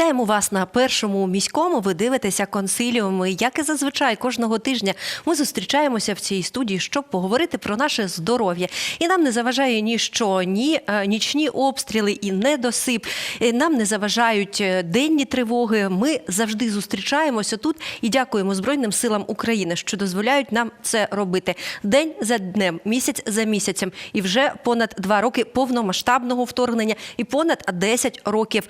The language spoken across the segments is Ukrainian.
Вітаємо вас на першому міському. Ви дивитеся консиліуми. Як і зазвичай кожного тижня ми зустрічаємося в цій студії, щоб поговорити про наше здоров'я. І нам не заважає ніщо, ні е, нічні обстріли і недосип. І Нам не заважають е, денні тривоги. Ми завжди зустрічаємося тут і дякуємо Збройним силам України, що дозволяють нам це робити день за днем, місяць за місяцем. І вже понад два роки повномасштабного вторгнення і понад 10 років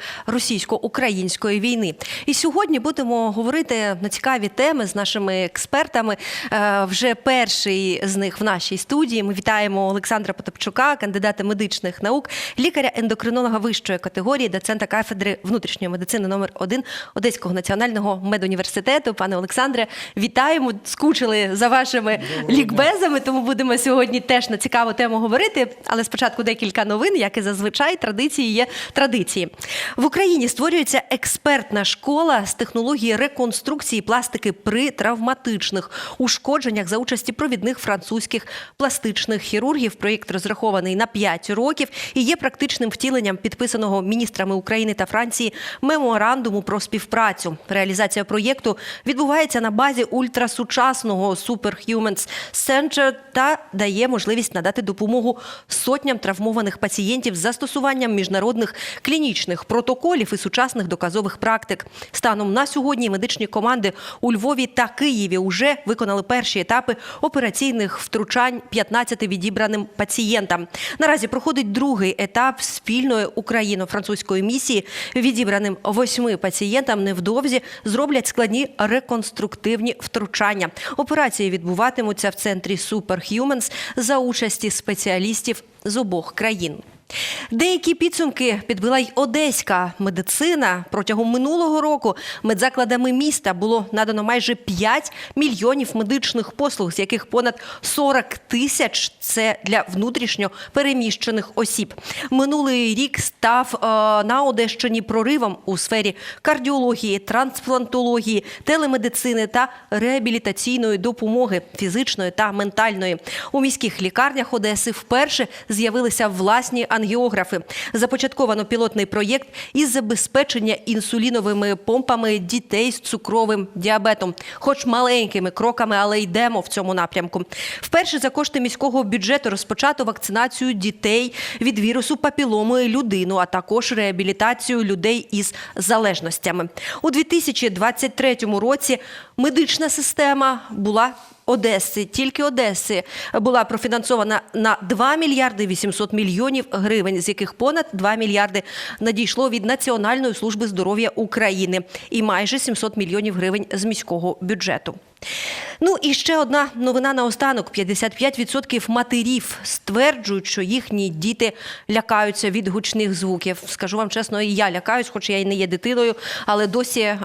російсько-української війни. І сьогодні будемо говорити на цікаві теми з нашими експертами. Е, Вже перший з них в нашій студії. Ми вітаємо Олександра Потапчука, кандидата медичних наук, лікаря-ендокринолога вищої категорії, доцента кафедри внутрішньої медицини номер 1 Одеського національного медуніверситету. Пане Олександре, вітаємо! Скучили за вашими лікбезами, тому будемо сьогодні теж на цікаву тему говорити. Але спочатку декілька новин, як і зазвичай, традиції є традиції. В Україні створюється експертна школа з технології реконструкції пластики при травматичних ушкодженнях за участі провідних французьких пластичних хірургів. Проєкт розрахований на 5 років і є практичним втіленням підписаного міністрами України та Франції меморандуму про співпрацю. Реалізація проєкту відбувається на базі ультрасучасного Superhumans Center та дає можливість надати допомогу сотням травмованих пацієнтів з застосуванням міжнародних клінічних протоколів і сучасних доказових практик. Станом на сьогодні медичні команди у Львові та Києві вже виконали перші етапи операційних втручань 15 відібраним пацієнтам. Наразі проходить другий етап спільної україно-французької місії. Відібраним восьми пацієнтам невдовзі зроблять складні реконструктивні втручання. Операції відбуватимуться в центрі Superhumans за участі спеціалістів з обох країн. Деякі підсумки підбила й одеська медицина. Протягом минулого року медзакладами міста було надано майже 5 мільйонів медичних послуг, з яких понад 40 тисяч це для внутрішньо переміщених осіб. Минулий рік став е, на Одещині проривом у сфері кардіології, трансплантології, телемедицини та реабілітаційної допомоги фізичної та ментальної. У міських лікарнях Одеси вперше з'явилися власні ангіографи. Започатковано пілотний проєкт із забезпечення інсуліновими помпами дітей з цукровим діабетом. Хоч маленькими кроками, але йдемо в цьому напрямку. Вперше за кошти міського бюджету розпочато вакцинацію дітей від вірусу папіломи людину, а також реабілітацію людей із залежностями. У 2023 році медична система була Одеси, тільки Одеси була профінансована на 2 мільярди 800 мільйонів гривень, з яких понад 2 мільярди надійшло від Національної служби здоров'я України і майже 700 мільйонів гривень з міського бюджету. Ну і ще одна новина наостанок: 55% матерів стверджують, що їхні діти лякаються від гучних звуків. Скажу вам чесно, і я лякаюсь, хоч я і не є дитиною, але досі е,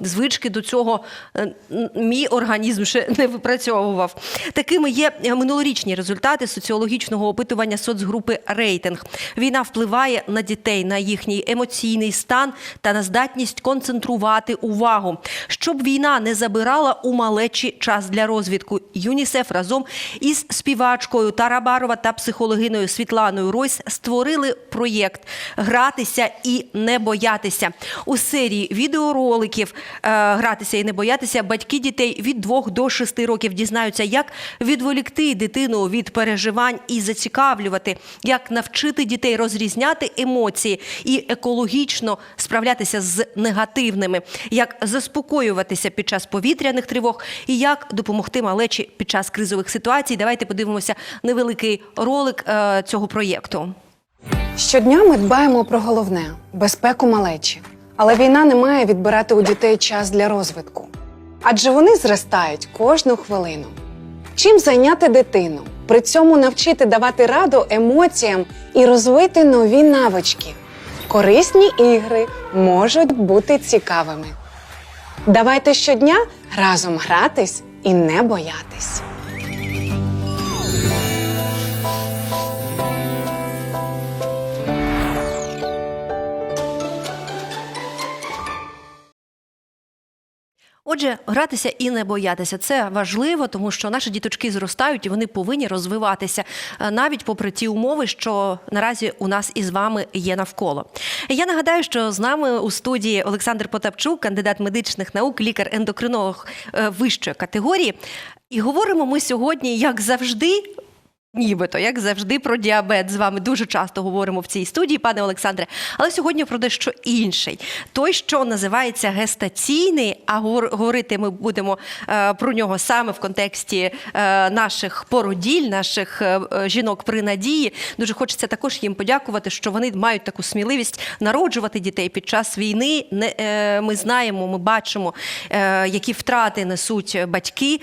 звички до цього е, мій організм ще не випрацьовував. Такими є минулорічні результати соціологічного опитування соцгрупи Рейтинг. Війна впливає на дітей, на їхній емоційний стан та на здатність концентрувати увагу. Щоб війна не забирала у малечі час для розвідку. ЮНІСЕФ разом із співачкою Тарабарова та психологиною Світланою Ройс створили проєкт Гратися і не боятися у серії відеороликів. е, Гратися і не боятися. Батьки дітей від 2 до 6 років дізнаються, як відволікти дитину від переживань і зацікавлювати, як навчити дітей розрізняти емоції і екологічно справлятися з негативними, як заспокоюватися під час повітряних тривог і як допомогти малечі під час кризових ситуацій. Давайте подивимося невеликий ролик е, цього проєкту. Щодня ми дбаємо про головне безпеку малечі. Але війна не має відбирати у дітей час для розвитку. Адже вони зростають кожну хвилину. Чим зайняти дитину, при цьому навчити давати раду емоціям і розвити нові навички. Корисні ігри можуть бути цікавими. Давайте щодня разом гратись і не боятись. Отже, гратися і не боятися це важливо, тому що наші діточки зростають і вони повинні розвиватися е, навіть попри ті умови, що наразі у нас із вами є навколо. Я нагадаю, що з нами у студії Олександр Потапчук, кандидат медичних наук, лікар-ендокринолог е, вищої категорії. І говоримо ми сьогодні, як завжди. Нібито, як завжди, про діабет з вами дуже часто говоримо в цій студії, пане Олександре. Але сьогодні про дещо інший. Той, що називається гестаційний, а говорити ми будемо е, про нього саме в контексті е, наших породіль, наших е, жінок при надії. Дуже хочеться також їм подякувати, що вони мають таку сміливість народжувати дітей під час війни. Ми знаємо, ми бачимо, які втрати несуть батьки.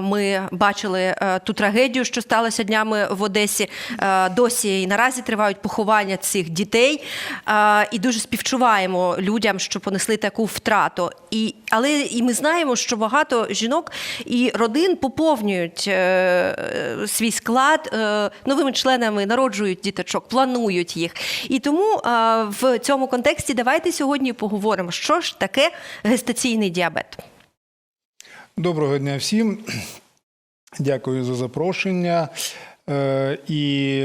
Ми бачили ту трагедію, що сталося днями в Одесі. Е, Досі і наразі тривають поховання цих дітей. Е, І дуже співчуваємо людям, що понесли таку втрату. І, але і ми знаємо, що багато жінок і родин поповнюють е, свій склад новими членами, народжують діточок, планують їх. І тому в цьому контексті давайте сьогодні поговоримо, що ж таке гестаційний діабет. Доброго дня всім. Дякую за запрошення. Е, І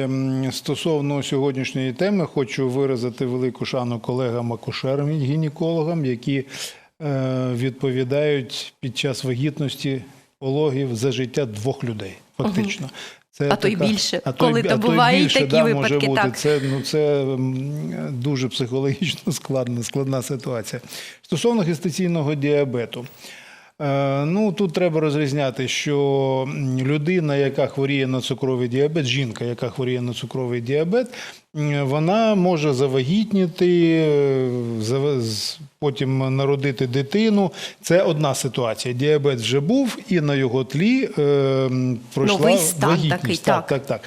стосовно сьогоднішньої теми хочу виразити велику шану колегам акушерам і гінекологам, які е, відповідають під час вагітності пологів за життя двох людей. Фактично. Це А то й більше, коли то бувають такі да, випадки, Може бути. так. Це, ну, це дуже психологічно складна, складна ситуація. Стосовно гестаційного діабету. Е, Ну, тут треба розрізняти, що людина, яка хворіє на цукровий діабет, жінка, яка хворіє на цукровий діабет, вона може завагітніти, е, потім народити дитину. Це одна ситуація. Діабет вже був, і на його тлі е, пройшла Новий стан вагітність. такий, так, так, так.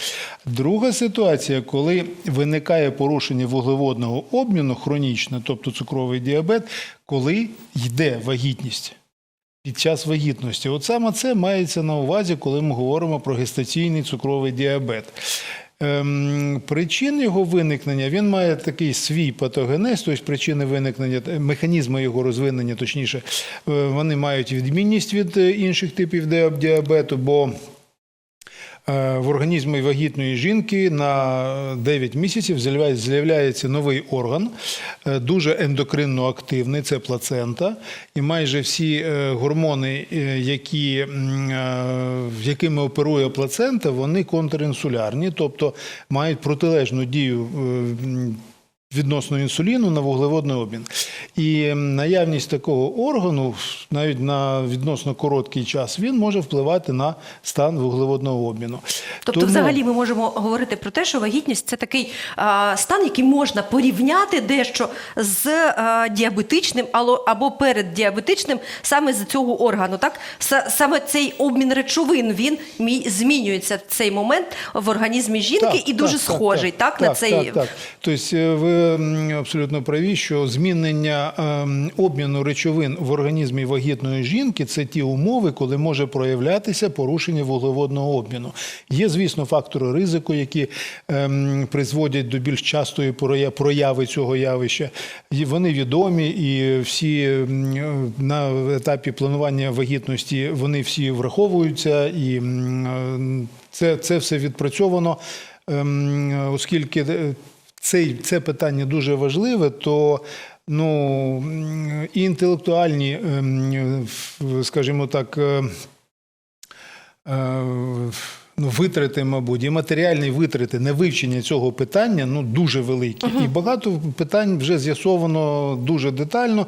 Друга ситуація, коли виникає порушення вуглеводного обміну хронічне, тобто цукровий діабет, коли йде вагітність під час вагітності. От саме це мається на увазі, коли ми говоримо про гестаційний цукровий діабет. Ем, причин його виникнення він має такий свій патогенез, тобто причини виникнення, е, механізми його розвинення, точніше, е, вони мають відмінність від е, інших типів ді- діабету, бо в організмі вагітної жінки на 9 місяців з'являється- новий орган, е, дуже ендокринно активний, це плацента. І майже всі е, гормони, е, які, е, якими оперує плацента, вони контрінсулярні, тобто мають протилежну дію е, відносно інсуліну на вуглеводний обмін. І наявність такого органу навіть на відносно короткий час він може впливати на стан вуглеводного обміну. Тобто, Тому- взагалі, ми можемо говорити про те, що вагітність це такий а, стан, який можна порівняти дещо з а, діабетичним або, або переддіабетичним саме з цього органу. Так Са- саме цей обмін речовин він змінюється в цей момент в організмі жінки і дуже схожий так, на цей Так, так. Тобто е, абсолютно праві, що змінення ем, обміну речовин в організмі вагітної жінки це ті умови, коли може проявлятися порушення вуглеводного обміну. Є, звісно, фактори ризику, які ем, призводять до більш частої прояви цього явища. Вони відомі, і всі на етапі планування вагітності вони всі враховуються, і е, це, це все відпрацьовано. Ем, оскільки е, цей, це питання дуже важливе, то ну, і інтелектуальні, ем, скажімо так, е, е, ну, витрати, мабуть, і матеріальні витрати на вивчення цього питання ну, дуже великі. І багато питань вже з'ясовано дуже детально.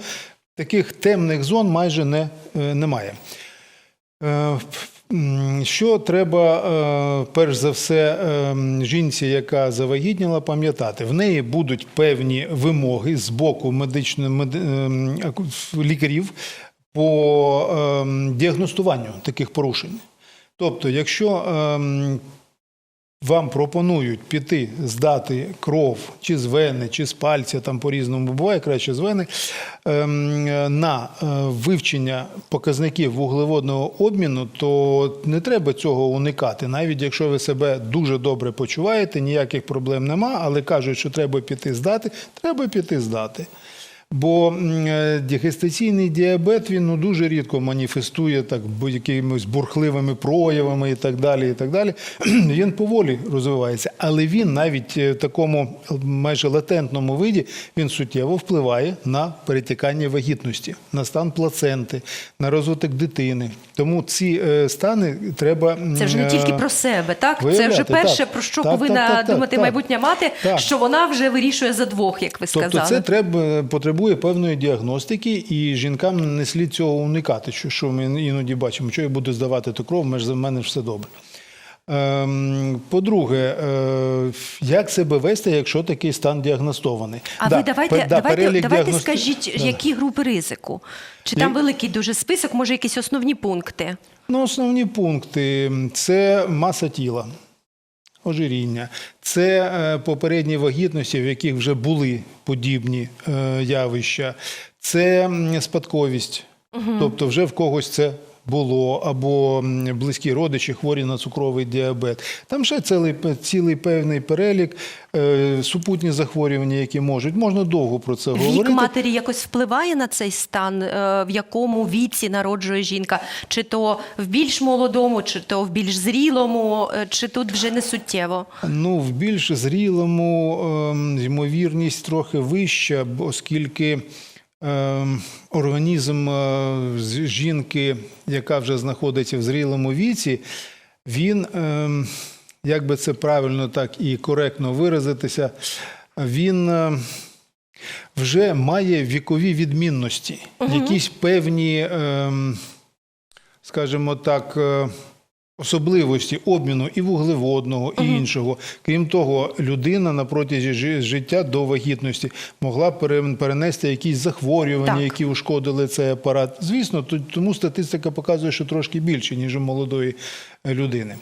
Таких темних зон майже не, е, немає. Е, Що треба, е, перш за все, е, жінці, яка завагітніла, пам'ятати? В неї будуть певні вимоги з боку медичних меди- ем, лікарів по діагностуванню таких порушень. Тобто, якщо вам пропонують піти здати кров чи з вени, чи з пальця, там по-різному буває, краще з вени, ем, на е, вивчення показників вуглеводного обміну, то не треба цього уникати. Навіть якщо ви себе дуже добре почуваєте, ніяких проблем нема, але кажуть, що треба піти здати, треба піти здати. Бо е, діабет він ну, дуже рідко маніфестує так якимись бурхливими проявами і так далі. І так далі. Він поволі розвивається, але він навіть е, в такому е, майже латентному виді він суттєво впливає на перетікання вагітності, на стан плаценти, на розвиток дитини. Тому ці стани треба Це вже не тільки про себе, так? Це вже перше, так. про що Так, повинна так, так, так, думати так. майбутня мати, Так. що вона вже вирішує за двох, як ви сказали. Тобто це треба потребує певної діагностики, і жінкам не слід цього уникати. Що, що ми іноді бачимо, що я буду здавати ту кров, меж за мене все добре. Ем, по-друге, е, як себе вести, якщо такий стан діагностований? А Да, ви давайте, да, давайте, давайте діагности- скажіть, які групи ризику? Чи там великий дуже список, може якісь основні пункти? Ну, основні пункти це маса тіла, ожиріння, це е, попередні вагітності, в яких вже були подібні е, явища, це спадковість, тобто вже в когось це. Було або близькі родичі хворі на цукровий діабет. Там ще цілий, цілий певний перелік е, супутні захворювання, які можуть. Можна довго про це Вік говорити. матері якось впливає на цей стан, е, в якому віці народжує жінка? Чи то в більш молодому, чи то в більш зрілому, е, чи тут вже не суттєво? Ну, в більш зрілому ем, ймовірність трохи вища, бо оскільки організм е, жінки, яка вже знаходиться в зрілому віці, він, ем, як би це правильно так і коректно виразитися, він. е, вже має вікові відмінності, якісь певні, ем, скажімо так, е, особливості обміну і вуглеводного, і іншого. Крім того, людина на протязі жи- життя до вагітності могла пере- перенести якісь захворювання, Так. які ушкодили цей апарат. Звісно, то- тому статистика показує, що трошки більше, ніж у молодої е, людини.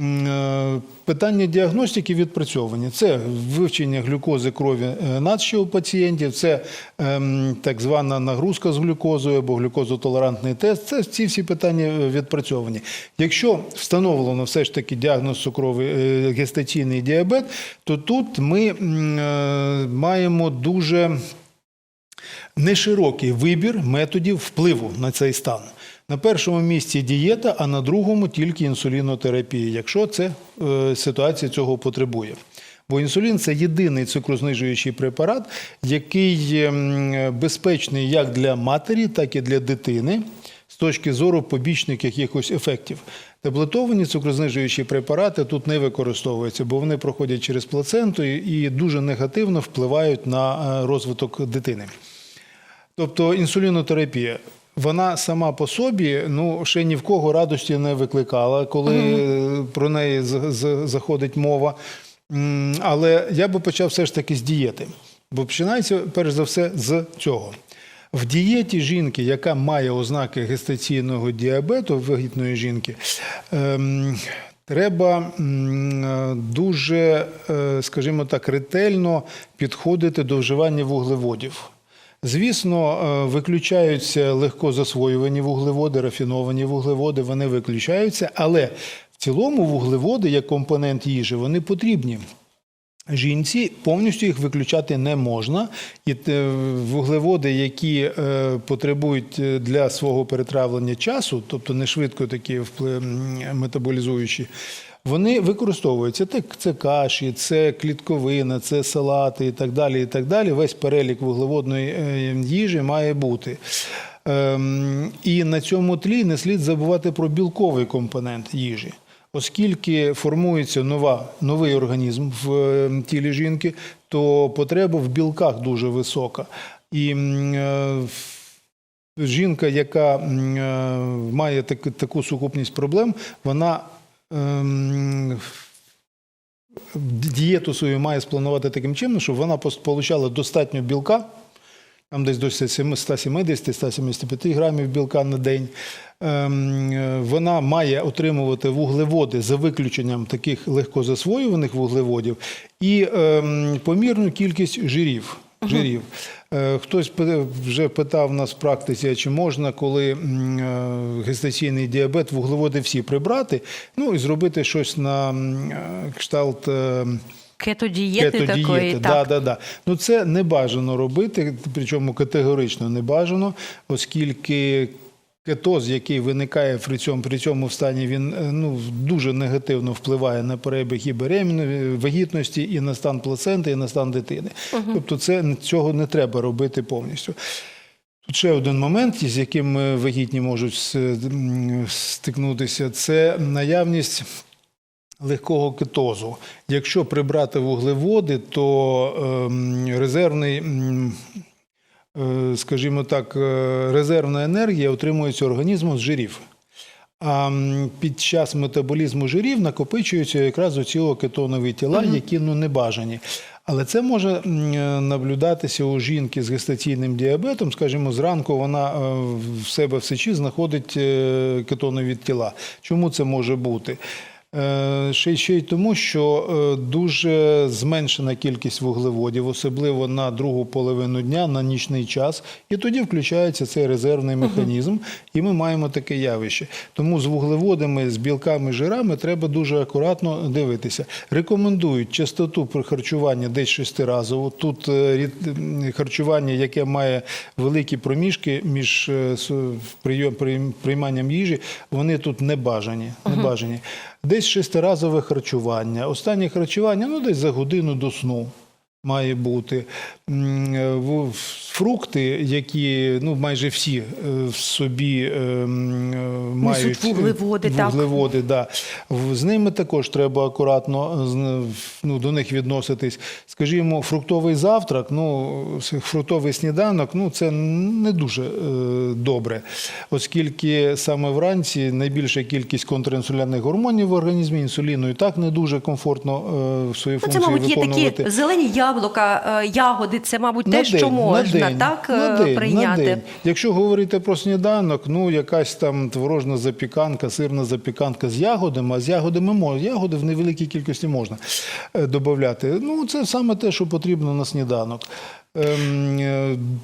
Е, Питання діагностики відпрацьовані. Це вивчення глюкози крові е, надщо у пацієнтів, це ем, так звана нагрузка з глюкозою або глюкозотолерантний тест. Це ці всі питання е, відпрацьовані. Якщо встановлено все ж таки діагноз цукровий гестаційний діабет, то тут ми маємо дуже неширокий вибір методів впливу на цей стан. На першому місці дієта, а на другому тільки інсулінотерапія, якщо це е, ситуація цього потребує. Бо інсулін це єдиний цукрознижуючий препарат, який ем, безпечний як для матері, так і для дитини з точки зору побічних якихось ефектів. Таблетовані цукрознижуючі препарати тут не використовуються, бо вони проходять через плаценту і дуже негативно впливають на е, розвиток дитини. Тобто інсулінотерапія. Вона сама по собі ну ще ні в кого радості не викликала, коли е, про неї заходить мова. Але я би почав все ж таки з дієти. Бо починається перш за все з цього. В дієті жінки, яка має ознаки гестаційного діабету вагітної жінки, ем, треба дуже, е, скажімо так, ретельно підходити до вживання вуглеводів. Звісно, е, виключаються легко засвоювані вуглеводи, рафіновані вуглеводи, вони виключаються, але в цілому вуглеводи як компонент їжі вони потрібні. Жінці повністю їх виключати не можна, і вуглеводи, які е, потребують е, для свого перетравлення часу, тобто не швидко такі метаболізуючі, вони використовуються. Так, це каші, це клітковина, це салати і так далі. І так далі. Весь перелік вуглеводної е, їжі має бути. Ем, І на цьому тлі не слід забувати про білковий компонент їжі. Оскільки формується нова, новий організм в е, тілі жінки, то потреба в білках дуже висока. І е, жінка, яка е, має так, таку сукупність проблем, вона ем, дієту свою має спланувати таким чином, щоб вона отримала достатньо білка, там десь до 170-175 грамів білка на день. Ем, е, Вона має отримувати вуглеводи за виключенням таких легкозасвоюваних вуглеводів і ем, помірну кількість жирів. жирів. Е, Хтось вже питав нас в практиці, чи можна, коли е, гестаційний діабет, вуглеводи всі прибрати, ну і зробити щось на е, кшталт Кетодієти Кетодієти такої, да, так. да, да. Ну це не бажано робити, причому категорично не бажано, оскільки кетоз, який виникає при цьому, при цьому стані, він е, ну, дуже негативно впливає на перебіг і беременної, вагітності, і на стан плаценти, і на стан дитини. Тобто це, цього не треба робити повністю. Тут ще один момент, з яким е, вагітні можуть стикнутися, це наявність легкого кетозу. Якщо прибрати вуглеводи, то ем, резервний, е, скажімо так, е, резервна енергія отримується організмом з жирів. А під час метаболізму жирів накопичуються якраз оці кетонові тіла, які ну, не бажані. Але це може е, наблюдатися у жінки з гестаційним діабетом. Скажімо, зранку вона е, в себе в сечі знаходить е, кетонові тіла. Чому це може бути? Е, Ще, й- ще й тому, що е, дуже зменшена кількість вуглеводів, особливо на другу половину дня, на нічний час, і тоді включається цей резервний механізм, і ми маємо таке явище. Тому з вуглеводами, з білками, жирами треба дуже акуратно дивитися. Рекомендують частоту при харчуванні десь шестиразово. Тут е, харчування, яке має великі проміжки між прийом, прийманням їжі, вони тут не бажані. Не бажані. Десь шестиразове харчування. Останнє харчування ну, десь за годину до сну має бути. Е, в- Фрукти, які ну, майже всі е, в собі е, м, е, мають вуглеводи, так. да. З ними також треба акуратно ну, до них відноситись. Скажімо, фруктовий завтрак, ну, фруктовий сніданок, ну, це не дуже е, добре, оскільки саме вранці найбільша кількість контрінсулярних гормонів в організмі, інсуліну і так не дуже комфортно е, свої Ну, це, функції мабуть, є такі зелені яблука, е, ягоди. Це, мабуть, те, що можна день, так на е, день, прийняти. На день. Якщо говорити про сніданок, ну якась там творожна запіканка, сирна запіканка з ягодами, а з ягодами можна. Ягоди в невеликій кількості можна е, додати. Ну, це саме те, що потрібно на сніданок. Ем,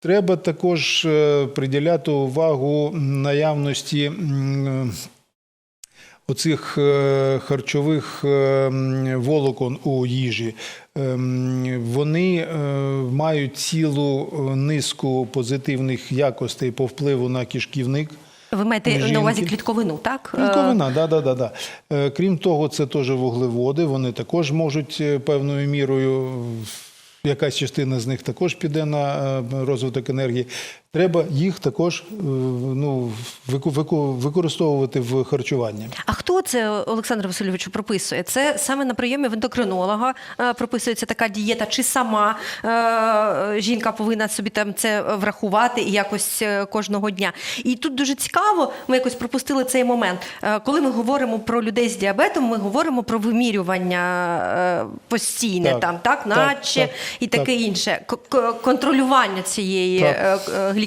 Треба також приділяти увагу наявності оцих харчових е, волокон у їжі. Ем, Вони е, мають цілу е, низку позитивних якостей по впливу на кішківник. Ви маєте Жінки. на увазі клітковину, так? Е, Клітковина, да, да, да, да. Крім того, це теж вуглеводи. Вони також можуть певною мірою. Якась частина з них також піде на розвиток енергії. Треба їх також е, ну, використовувати в харчуванні. А хто це Олександр Васильовичу прописує? Це саме на прийомі в ендокринолога е, прописується така дієта, чи сама е, жінка повинна собі там це врахувати і якось кожного дня. І тут дуже цікаво, ми якось пропустили цей момент. Коли ми говоримо про людей з діабетом, ми говоримо про вимірювання постійне, Так, там так, наче так, і таке так. інше. Контролювання цієї глікемії.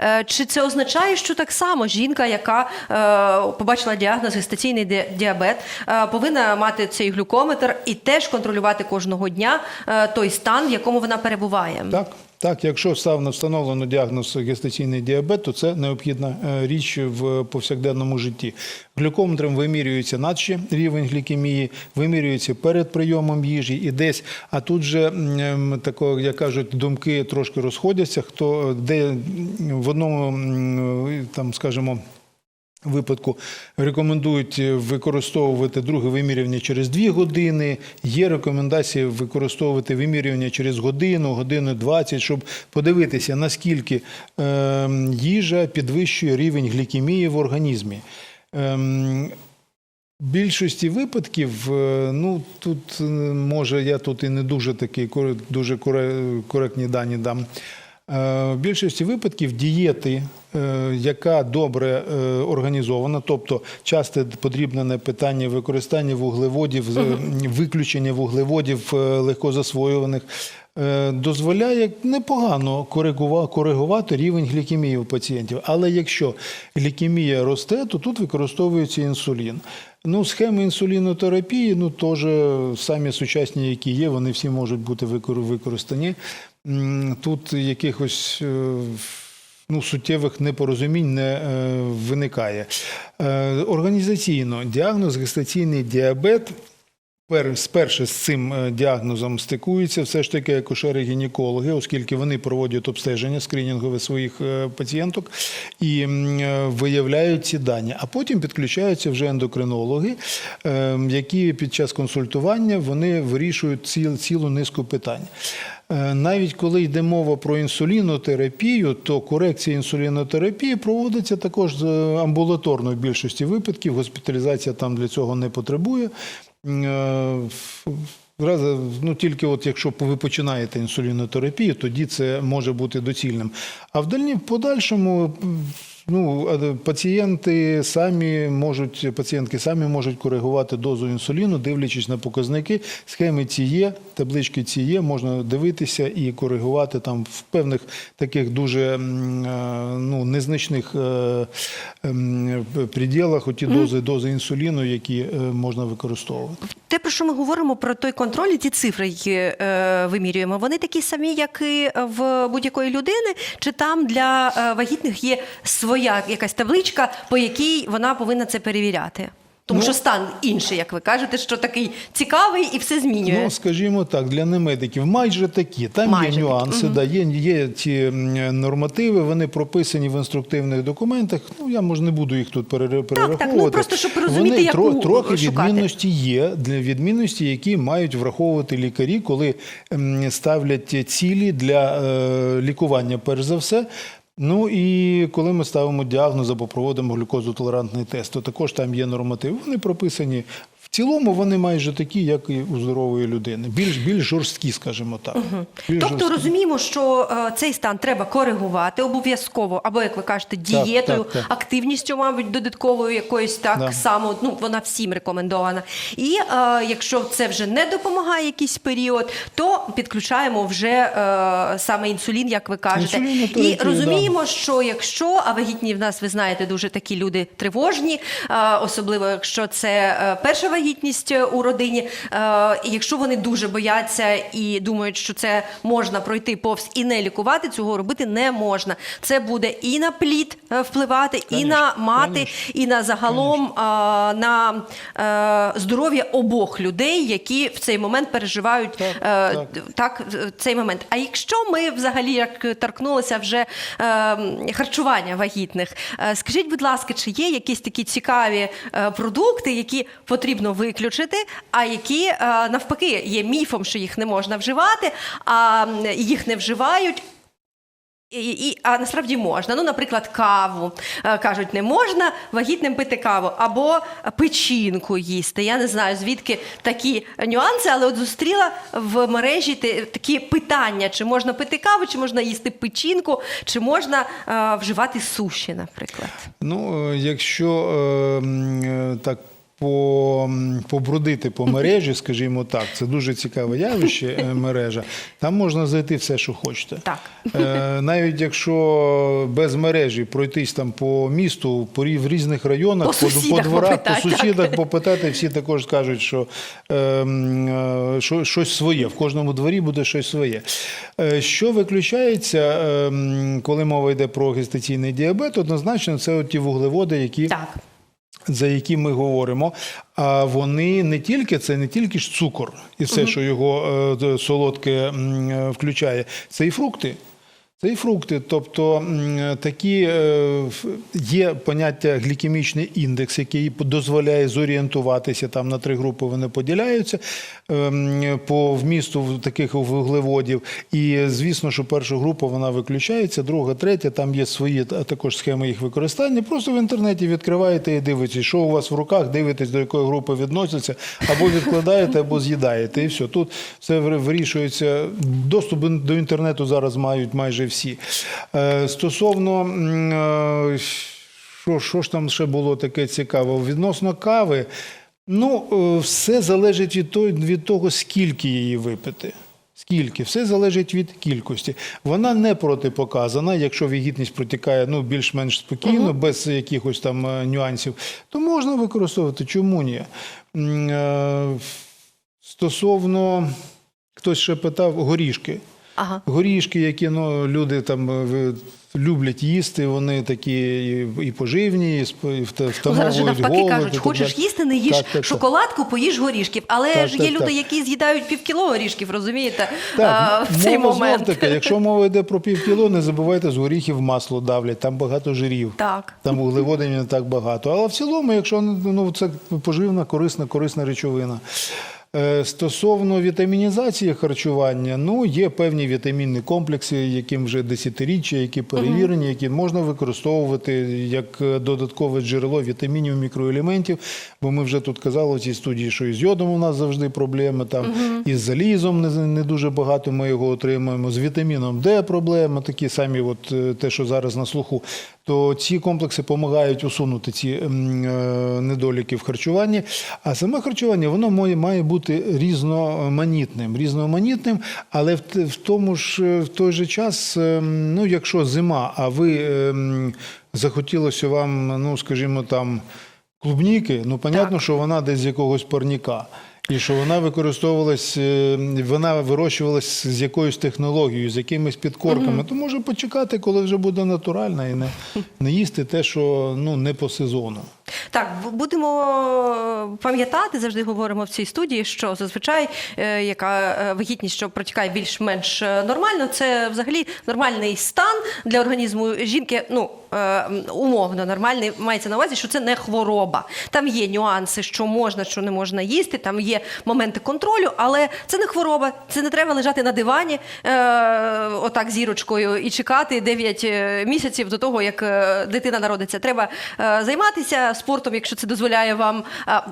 Е, Чи це означає, що так само жінка, яка е, побачила діагноз гестаційний ді- діабет, е, повинна мати цей глюкометр і теж контролювати кожного дня той стан, в якому вона перебуває? Так, так, якщо став на встановлено діагноз гестаційний діабет, то це необхідна е, річ в повсякденному житті. Глюкометром вимірюється надще рівень глікемії, вимірюється перед прийомом їжі і десь. А тут же ем, тако, як кажуть, думки трошки розходяться. Хто де в одному там, скажімо. Випадку рекомендують використовувати друге вимірювання через 2 години. Є рекомендації використовувати вимірювання через годину, годину 20, щоб подивитися, наскільки е, їжа підвищує рівень глікемії в організмі. Ем, більшості випадків, е, ну тут е, може я тут і не дуже такі дуже коре- коректні дані дам. Е, В більшості випадків дієти, е, яка добре е, організована, тобто часто потрібне питання використання вуглеводів, виключення вуглеводів е, легкозасвоюваних, е, дозволяє непогано коригувати рівень глікемії у пацієнтів. Але якщо глікемія росте, то тут використовується інсулін. Ну, схеми інсулінотерапії, ну теж самі сучасні, які є, вони всі можуть бути використані. Тут якихось е, ну, суттєвих непорозумінь не е, виникає. Е, Організаційно діагноз гестаційний діабет пер- спершу з цим е, діагнозом стикуються все ж таки акушери-гінекологи, оскільки вони проводять обстеження скринінгове своїх е, пацієнток і е, виявляють ці дані. А потім підключаються вже ендокринологи, які під час консультування вони вирішують ціл, цілу низку питань. Навіть коли йде мова про інсулінотерапію, то корекція інсулінотерапії проводиться також амбулаторно в більшості випадків. Госпіталізація там для цього не потребує. Е, ну тільки от якщо ви починаєте інсулінотерапію, тоді це може бути доцільним. А в дальні подальшому ну, е, пацієнти самі можуть, пацієнтки самі можуть коригувати дозу інсуліну, дивлячись на показники. Схеми ці є, таблички ці є, можна дивитися і коригувати там в певних таких дуже е, ну, незначних е, приділах оті дози, дози інсуліну, які можна використовувати. Те, про що ми говоримо про той контроль, і ті цифри, які е, вимірюємо, вони такі самі, як і в будь-якої людини, чи там для вагітних є своя якась табличка, по якій вона повинна це перевіряти. Тому Ну, що стан інший, як ви кажете, що такий цікавий і все змінює. Ну, скажімо так, для немедиків майже такі. Там Майже є такі, нюанси, да, є, є ці нормативи, вони прописані в інструктивних документах. Ну, я може не буду їх тут перераховувати. ну, просто щоб розуміти, вони яку тро- трохи шукати. відмінності є для відмінності, які мають враховувати лікарі, коли ставлять цілі для е, лікування, перш за все. Ну і коли ми ставимо діагноз або проводимо глюкозотолерантний тест, то також там є нормативи. Вони прописані. Цілому вони майже такі, як і у здорової людини. Більш більш жорсткі, скажімо так. Більш Тобто жорсткі. розуміємо, що е, цей стан треба коригувати обов'язково, або як ви кажете, дієтою, так, так. активністю, мабуть, додатковою якоюсь так Да. само. Ну вона всім рекомендована. І е, якщо це вже не допомагає якийсь період, то підключаємо вже е, саме інсулін, як ви кажете. Інсулінотерапію, І розуміємо, що якщо а вагітні в нас, ви знаєте, дуже такі люди тривожні, е, особливо якщо це е, перша вагітність е, у родині. е, І якщо вони дуже бояться і думають, що це можна пройти повз і не лікувати, цього робити не можна. Це буде і на плід е, впливати, і Конечно, на мати, конечно. і на загалом е, на здоров'я обох людей, які в цей момент переживають Так, так. так, цей момент. А якщо ми взагалі як торкнулися вже е, харчування вагітних, е, скажіть, будь ласка, чи є якісь такі цікаві продукти, які потрібно виключити, а які е, навпаки є міфом, що їх не можна вживати, а їх не вживають. І, і, а насправді можна. Ну, наприклад, каву Е, кажуть, не можна вагітним пити каву або печінку їсти. Я не знаю, звідки такі нюанси, але от зустріла в мережі такі питання: чи можна пити каву, чи можна їсти печінку, чи можна е, вживати суші, наприклад. Ну, е, якщо е, так по, побродити по мережі, скажімо так, це дуже цікаве явище е, мережа. Там можна знайти все, що хочете. Так. Е, Навіть якщо без мережі пройтись там по місту, по в різних районах, По по, по сусідах дворах, по попитати, так. сусідах попитати, всі також скажуть, що, е, е, що щось своє. В кожному дворі буде щось своє. Що виключається, е, коли мова йде про гестаційний діабет, однозначно це от ті вуглеводи, які Так. За які ми говоримо. А вони не тільки це не тільки ж цукор і все, що його е, солодке е, включає, це і фрукти. Це і фрукти, тобто такі е, є поняття глікемічний індекс, який дозволяє зорієнтуватися там на три групи. Вони поділяються ем, по вмісту таких вуглеводів. І звісно, що перша група вона виключається, друга, третя. Там є свої та- також схеми їх використання. Просто в інтернеті відкриваєте і дивитесь, що у вас в руках, дивитесь, до якої групи відносяться, або відкладаєте, або з'їдаєте. І все. Тут все вирішується. Доступ до інтернету зараз мають майже всі. Е, Стосовно. е, що, що ж там ще було таке цікаве? Відносно кави, ну, е, все залежить від того, від того, скільки її випити. Скільки? Все залежить від кількості. Вона не протипоказана, якщо вагітність протікає ну, більш-менш спокійно, без якихось там нюансів, то можна використовувати. Чому ні? Стосовно, хтось ще питав, горішки. Ага. Горішки, які ну, люди там е, люблять їсти, вони такі і, поживні, і сп- і вта- Ну, зараз же втамовують навпаки голод. кажуть, хочеш далі. їсти, не їж Так, так, так. шоколадку, поїж горішків. Але Так, ж так, є люди, так. які з'їдають півкіло горішків, розумієте? а, в цей мова момент. знов таки, якщо мова йде про півкіло, не забувайте, з горіхів масло давлять, там багато жирів. Так. Там вуглеводів не так багато. Але в цілому, якщо ну, це поживна, корисна, корисна речовина. Е, Стосовно вітамінізації харчування, ну є певні вітамінні комплекси, яким вже десятиріччя, які перевірені, які можна використовувати як е, додаткове джерело вітамінів, мікроелементів. Бо ми вже тут казали в цій студії, що із йодом у нас завжди проблеми, там із залізом не, не дуже багато ми його отримуємо, з вітаміном Д проблеми, такі самі, от е, те, що зараз на слуху. То ці комплекси допомагають усунути ці е, недоліки в харчуванні. А саме харчування воно має, має бути різноманітним, різноманітним, але в, в тому ж в той же час, е, ну якщо зима, а ви е, захотілося вам, ну скажімо там, клубніки, ну понятно, що вона десь з якогось парніка. І що вона використовувалась, е, вона вирощувалась з якоюсь технологією, з якимись підкорками, то може почекати, коли вже буде натуральна, і не, не їсти те, що ну не по сезону. Так, будемо пам'ятати, завжди говоримо в цій студії, що зазвичай е, яка е, вагітність, що протікає більш-менш е, нормально, це взагалі нормальний стан для організму жінки. Ну е, умовно нормальний мається на увазі, що це не хвороба. Там є нюанси, що можна, що не можна їсти. Там є моменти контролю, але це не хвороба. Це не треба лежати на дивані е, отак зірочкою і чекати 9 е, місяців до того, як е, дитина народиться. Треба е, займатися спортом, якщо це дозволяє вам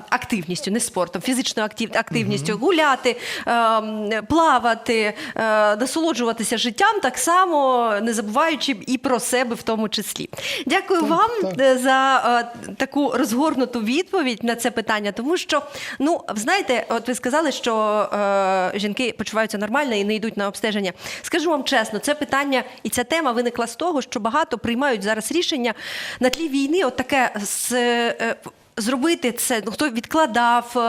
активністю, не спортом, фізичною актив, активністю, гуляти, е, м, плавати, е, насолоджуватися життям, так само не забуваючи і про себе в тому числі. Дякую вам так. е, за е, таку розгорнуту відповідь на це питання, тому що, ну, знаєте, от ви сказали, що жінки почуваються нормально і не йдуть на обстеження. Скажу вам чесно, це питання і ця тема виникла з того, що багато приймають зараз рішення на тлі війни, от таке з. Е, Зробити це, ну, хто відкладав е,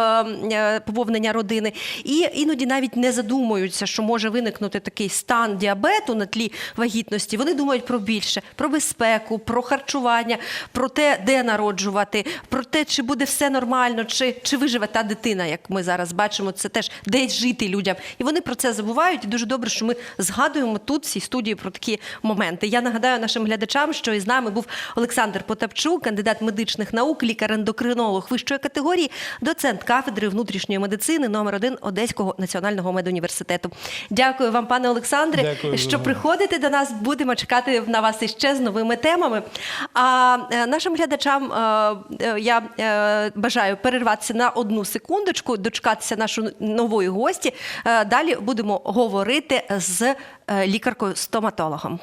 е, поповнення родини, і іноді навіть не задумуються, що може виникнути такий стан діабету на тлі вагітності. Вони думають про більше, про безпеку, про харчування, про те, де народжувати, про те, чи буде все нормально, чи, чи виживе та дитина, як ми зараз бачимо, це теж десь жити людям. І вони про це забувають. І дуже добре, що ми згадуємо тут в цій студії про такі моменти. Я нагадаю нашим глядачам, що із нами був Олександр Потапчук, кандидат медичних наук, лікар-ендокринолог вищої категорії, доцент кафедри внутрішньої медицини номер 1 Одеського національного медуніверситету. Дякую вам, пане Олександре, Дякую що приходите до нас. Будемо чекати на вас іще з новими темами. А е, нашим глядачам е, е, я бажаю перерватися на одну секундочку, дочекатися нашої нової гості. Далі будемо говорити з лікаркою-стоматологом.